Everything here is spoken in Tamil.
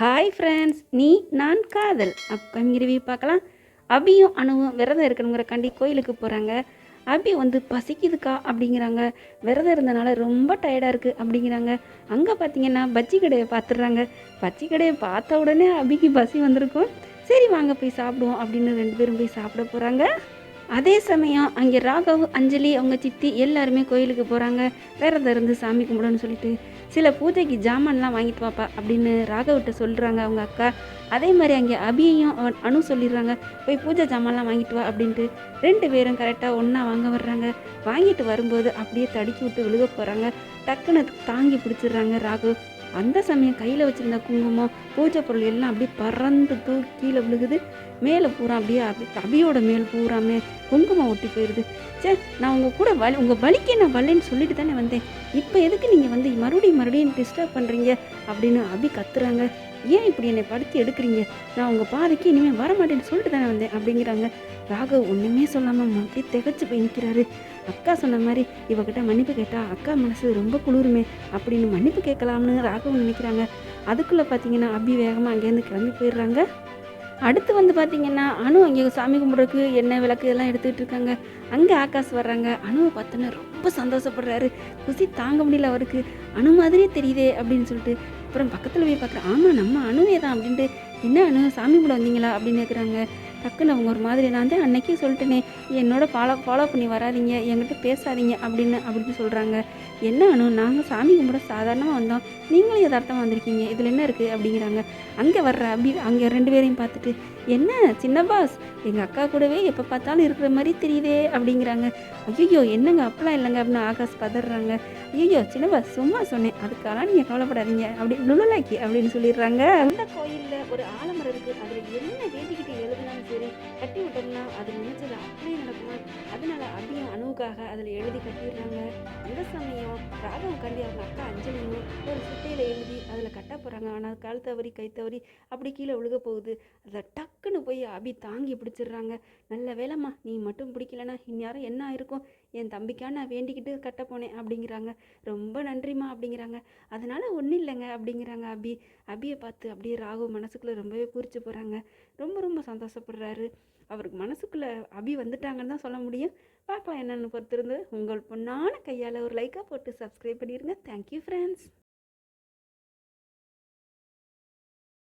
ஹாய் ஃப்ரெண்ட்ஸ் நீ நான் காதல். அப்கமிங் ரிவ்யூ பார்க்கலாம். அபியும் அணுவும் விரதம் இருக்கணுங்கிறக்காண்டி கோயிலுக்கு போகிறாங்க அபி வந்து பசிக்குதுக்கா அப்படிங்கிறாங்க. விரதம் இருந்தனால ரொம்ப டயர்டாக இருக்குது அப்படிங்கிறாங்க. அங்கே பார்த்தீங்கன்னா பஜ்ஜி கடையை பார்த்துடுறாங்க பஜ்ஜி கடையை பார்த்த உடனே அபிக்கு பசி வந்திருக்கும். சரி வாங்க போய் சாப்பிடுவோம் அப்படின்னு ரெண்டு பேரும் போய் சாப்பிட போகிறாங்க அதே சமயம் அங்கே ராகவ் அஞ்சலி அவங்க சித்தி எல்லாருமே கோயிலுக்கு போகிறாங்க விரதம் இருந்து சாமி கும்பிடணும்னு சொல்லிட்டு சில பூஜைக்கு ஜாமான்லாம் வாங்கிட்டு வாப்பா அப்படின்னு ராகவ்கிட்ட சொல்கிறாங்க அவங்க அக்கா. அதே மாதிரி அங்கே அபியையும் அவன் அணு சொல்லிடுறாங்க போய் பூஜை ஜாமான்லாம் வாங்கிட்டு வா அப்படின்ட்டு. ரெண்டு பேரும் கரெக்டாக ஒன்றா வாங்க வர்றாங்க. வாங்கிட்டு வரும்போது அப்படியே தடுக்கி விட்டு விழுக போகிறாங்க டக்குன்னு தாங்கி பிடிச்சிடுறாங்க ராகவ். அந்த சமயம் கையில் வச்சுருந்த குங்குமம் பூஜை பொருள் எல்லாம் அப்படியே பறந்து தூக்கி கீழே விழுகுது. மேலே பூரா அப்படியே அப்படி தவியோட மேல் பூராமே குங்குமம் ஒட்டி போயிடுது சே நான் உங்கள் கூட வலி உங்கள் வலிக்கே நான் வரலன்னு சொல்லிட்டு தானே வந்தேன். இப்போ எதுக்கு நீங்கள் வந்து மறுபடியும் மறுபடியும் டிஸ்டர்ப் பண்ணுறீங்க அப்படின்னு அபி கத்துறாங்க. ஏன் இப்படி என்னை படுத்தி எடுக்கிறீங்க? நான் உங்கள் பாதைக்கு இனிமேல் வரமாட்டேன்னு சொல்லிட்டு தானே வந்தேன் அப்படிங்கிறாங்க. ராகவ் ஒன்றுமே சொல்லாமல் அப்படியே திகச்சு போய் நிற்கிறாரு அக்கா சொன்ன மாதிரி இவகிட்ட மன்னிப்பு கேட்டால் அக்கா மனசு ரொம்ப குளிருமே அப்படின்னு மன்னிப்பு கேட்கலாம்னு ராகவ் நினைக்கிறாங்க. அதுக்குள்ளே பார்த்தீங்கன்னா அபி வேகமாக அங்கேருந்து கிளம்பி போயிடுறாங்க. அடுத்து வந்து பார்த்தீங்கன்னா அணு அங்கே சாமி கும்பிட்றதுக்கு எண்ணெய் விளக்கு இதெல்லாம் எடுத்துக்கிட்டு இருக்காங்க. அங்கே ஆகாஷ் வர்றாங்க. அணுவை பார்த்தோன்னே ரொம்ப சந்தோஷப்படுறாரு. குசி தாங்க முடியல அவருக்கு. அணு மாதிரியே தெரியுதே அப்படின்னு சொல்லிட்டு அப்புறம் பக்கத்தில் போய் பார்க்குறேன். ஆமாம் நம்ம அணுவே தான் அப்படின்ட்டு என்ன அணு சாமி கும்பிட வந்தீங்களா? அப்படின்னு கேட்குறாங்க டக்குன்னு அவங்க ஒரு மாதிரி நான் வந்து அன்னைக்கே சொல்லிட்டேனே என்னோட ஃபாலோ ஃபாலோ பண்ணி வராதீங்க என்கிட்ட பேசாதீங்க அப்படின்னு அப்படின்னு சொல்கிறாங்க என்ன அணு நாங்கள் சாமி கும்பிட சாதாரணமாக வந்தோம். நீங்களும் யதார்த்தமாக வந்திருக்கீங்க. இதில் என்ன இருக்குது அப்படிங்கிறாங்க. அங்கே வர்ற அப்படி அங்கே ரெண்டு பேரையும் பார்த்துட்டு என்ன சின்ன பாஸ் எங்கள் அக்கா கூடவே எப்போ பார்த்தாலும் இருக்கிற மாதிரி தெரியுதே அப்படிங்கிறாங்க. ஐயோ என்னங்க அப்பெல்லாம் இல்லைங்க அப்படின்னு ஆகாஷ் பதறாங்க. ஐயோ சின்ன பாஸ் சும்மா சொன்னேன். அதுக்கெல்லாம் நீங்கள் கவலைப்படாதீங்க அப்படி நுழலாக்கி அப்படின்னு சொல்லிடுறாங்க. அந்த கோயிலில் ஒரு ஆலமரம் இருக்குது அதில் என்ன வேண்டிக்கிட்டு எழுதுனா சரி கட்டி விட்டோம்னா அது நினைச்சது அப்படியே நடக்குமா? அதனால அபியும் அணுவுக்காக அதில் எழுதி கட்டிடுறாங்க. அந்த சமயம் ராகவ் கண்டி அவங்க அக்கா அஞ்சலியும் ஒரு சுட்டையில் எழுதி அதில் கட்ட போகிறாங்க ஆனால் கால் தவறி கை தவறி அப்படி கீழே விழுக போகுது. அதில் டக்குன்னு போய் அபி தாங்கி பிடிச்சிடுறாங்க. நல்ல வேலைம்மா நீ மட்டும் பிடிக்கலனா இந்நேரம் என்ன ஆயிருக்கும்? என் தம்பிக்காக நான் வேண்டிக்கிட்டு கட்ட போனேன் அப்படிங்கிறாங்க. ரொம்ப நன்றிம்மா அப்படிங்கிறாங்க. அதனால் ஒன்றும் இல்லைங்க அப்படிங்கிறாங்க அபி. அபியை பார்த்து அப்படியே ராகு மனசுக்குள்ளே ரொம்பவே பூரிச்சு போகிறாங்க ரொம்ப ரொம்ப சந்தோஷப்படுறாரு. அவருக்கு மனசுக்குள்ளே அபி வந்துட்டாங்கன்னு தான் சொல்ல முடியும். பார்க்கலாம் என்னென்னு பொறுத்திருந்து. உங்கள் பொண்ணான கையால் ஒரு லைக்காக போட்டு சப்ஸ்கிரைப் பண்ணிடுங்க தேங்க்யூ ஃப்ரெண்ட்ஸ்